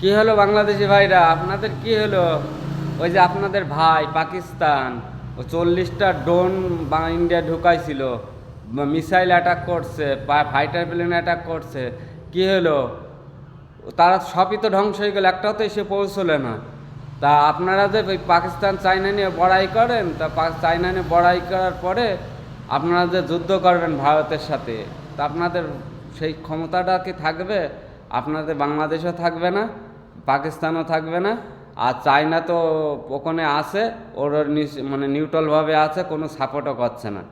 কি হলো বাংলাদেশি ভাইরা? আপনাদের কি হলো? ওই যে আপনাদের ভাই পাকিস্তান, ও চল্লিশটা ড্রোন ইন্ডিয়া ঢুকাইছিল, মিসাইল অ্যাটাক করছে ফাইটার প্লেন অ্যাটাক করছে, কি হলো? তারা সবই তো ধ্বংস হয়ে গেল, একটাও তো এসে পৌঁছলে না। তা আপনারা যে ওই পাকিস্তান চাইনা নিয়ে বড়াই করেন, তা চাইনা নিয়ে বড়াই করার পরে আপনারা যে যুদ্ধ করবেন ভারতের সাথে, তা আপনাদের সেই ক্ষমতাটা কি থাকবে? আপনাদের বাংলাদেশও থাকবে না, পাকিস্তানও থাকবে না, আর চায়না তো ওখানে আছে, ওর মানে নিউট্রালভাবে আছে, কোনো সাপোর্টও করছে না।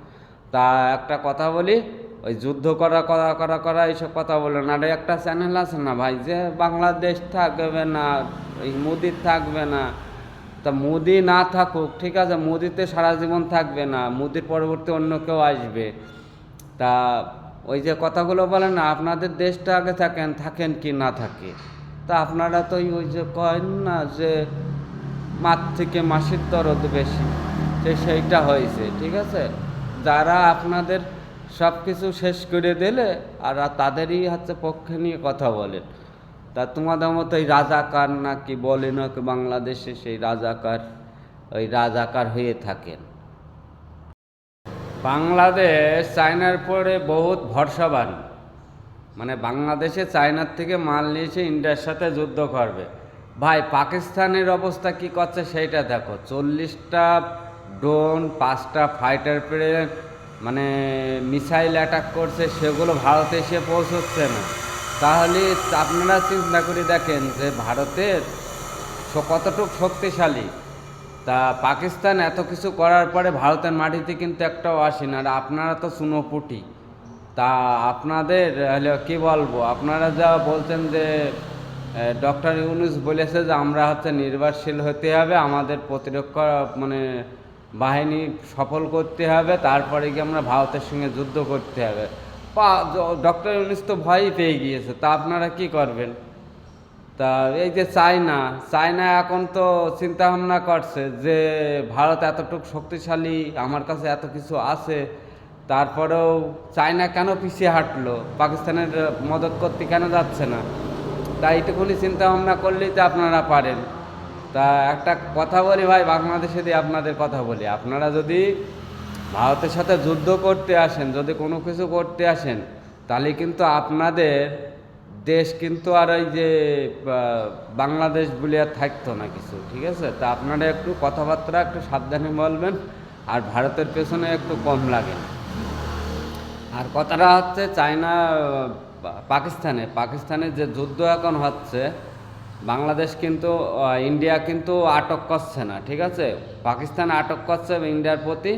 তা একটা কথা বলি, ওই যুদ্ধ করা করা করা করা এইসব কথা বলে না। আর একটা চ্যানেল আছে না ভাই, যে বাংলাদেশ থাকবে না, এই মোদির থাকবে না। তা মোদি না থাকুক, ঠিক আছে, মোদিতে সারা জীবন থাকবে না, মোদির পরবর্তী অন্য কেউ আসবে। তা ওই যে কথাগুলো বলেন না, আপনাদের দেশটা আগে থাকেন থাকেন কি না থাকে। তা আপনারা তো ওই- যে কয়েন না যে মাঠ থেকে মাসির দরদ বেশি, সে সেইটা হয়েছে, ঠিক আছে? যারা আপনাদের সব কিছু শেষ করে দিলে, আর তাদেরই হচ্ছে পক্ষে নিয়ে কথা বলেন। তা তোমাদের মতো এই রাজাকার নাকি বলে নাকি বাংলাদেশে সেই রাজাকার, ওই রাজাকার হয়ে থাকেন। বাংলাদেশ চায়নার পরে বহুত ভরসাবান। মানে বাংলাদেশে চায়নার থেকে মাল নিয়েছে, ইন্ডিয়ার সাথে যুদ্ধ করবে। ভাই, পাকিস্তানের অবস্থা কি করছে সেইটা দেখো। চল্লিশটা ড্রোন, পাঁচটা ফাইটার প্লেন মানে মিসাইল অ্যাটাক করছে, সেগুলো ভারতে এসে পৌঁছচ্ছে না। তাহলে আপনারা চিন্তা করে দেখেন যে ভারতের কতটুকু শক্তিশালী। তা পাকিস্তান এত কিছু করার পরে ভারতের মাটিতে কিন্তু একটাও আসে না। আর আপনারা তো সুনোপুটি। তা আপনাদের কি বলব? আপনারা যা বলছেন যে ডক্টর ইউনুস বলেছে যে আমরা হচ্ছে নির্ভরশীল হতে হবে, আমাদের প্রতিরক্ষা মানে বাহিনী সফল করতে হবে, তারপরে গিয়ে আমরা ভারতের সঙ্গে যুদ্ধ করতে হবে। ডক্টর ইউনুস তো ভয়ই পেয়ে গিয়েছে। তা আপনারা কি করবেন? তা এই যে চায়না চায়না এখন তো চিন্তা ভাবনা করছে যে ভারত এতটুকু শক্তিশালী, আমার কাছে এত কিছু আছে, তারপরেও চায়না কেন পিছিয়ে হাঁটলো? পাকিস্তানের মদত করতে কেন যাচ্ছে না? তাই এইটুকুনি চিন্তা ভাবনা করলেই তো আপনারা পারেন। তা একটা কথা বলি ভাই, বাংলাদেশে দিয়ে আপনাদের কথা বলি। আপনারা যদি ভারতের সাথে যুদ্ধ করতে আসেন, যদি কোনো কিছু করতে আসেন, তাহলে কিন্তু আপনাদের দেশ কিন্তু আর ওই যে বাংলাদেশ বলে আর থাকতো না কিছু, ঠিক আছে? তা আপনারা একটু কথাবার্তা একটু সাবধানে বলবেন, আর ভারতের পেছনে একটু কম লাগেন আর কথাটা হচ্ছে চায়না পাকিস্তানে পাকিস্তানে যে যুদ্ধ এখন হচ্ছে, বাংলাদেশ কিন্তু ইন্ডিয়া কিন্তু আটক করছে না, ঠিক আছে? পাকিস্তান আটক করছে ইন্ডিয়ার প্রতি,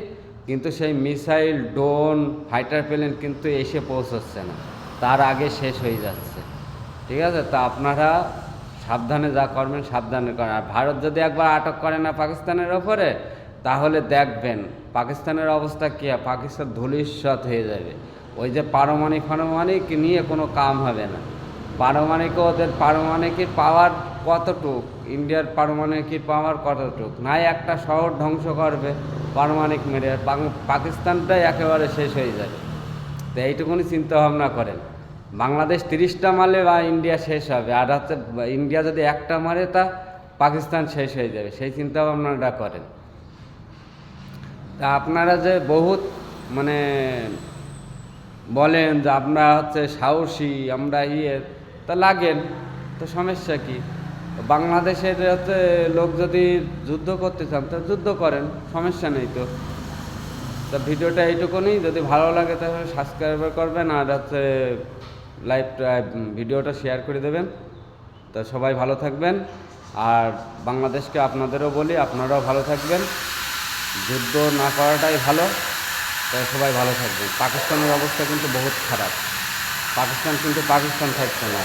কিন্তু সেই মিসাইল, ড্রোন, ফাইটার প্লেন কিন্তু এসে পৌঁছচ্ছে না। তার আগে শেষ হয়ে যাচ্ছে। ঠিক আছে? তা আপনারা সাবধানে যা করবেন, সাবধানে করেন। আর ভারত যদি একবার আটক করে না পাকিস্তানের ওপরে, তাহলে দেখবেন পাকিস্তানের অবস্থা কী পাকিস্তান ধূলিসাৎ হয়ে যাবে। ওই যে পারমাণিক ফারমাণিক নিয়ে কোনো কাম হবে না। পারমাণিক ওদের পারমাণিকের পাওয়ার কতটুক? ইন্ডিয়ার পারমাণবিকের পাওয়ার কতটুক? নাই একটা শহর ধ্বংস করবে পারমাণবিক মেরে। পাকিস্তানটাই একেবারে শেষ হয়ে যাবে। তো এইটুকুনি চিন্তাভাবনা করেন। বাংলাদেশ তিরিশটা মারলে বা ইন্ডিয়া শেষ হবে। আর হচ্ছে, ইন্ডিয়া যদি একটা মারে, তা পাকিস্তান শেষ হয়ে যাবে। সেই চিন্তা ভাবনাটা করেন। তা আপনারা যে বহুত মানে বলেন যে আমরা হচ্ছে সাহসী, আমরা ইয়ে তা লাগেন। তো সমস্যা কি? বাংলাদেশের হচ্ছে লোক যদি যুদ্ধ করতে চান, তো যুদ্ধ করেন, সমস্যা নেই তো। তা ভিডিওটা এইটুকুনি। যদি ভালো লাগে তাহলে সাবস্ক্রাইব করবেন, আর হচ্ছে লাইভ ভিডিওটা শেয়ার করে দেবেন। তো সবাই ভালো থাকবেন। আর বাংলাদেশকে আপনাদেরও বলি, আপনারাও ভালো থাকবেন। যুদ্ধ না করাটাই ভালো তাই সবাই ভালো থাকবেন। পাকিস্তানের অবস্থা কিন্তু বহুত খারাপ। পাকিস্তান কিন্তু পাকিস্তান থাকছে না।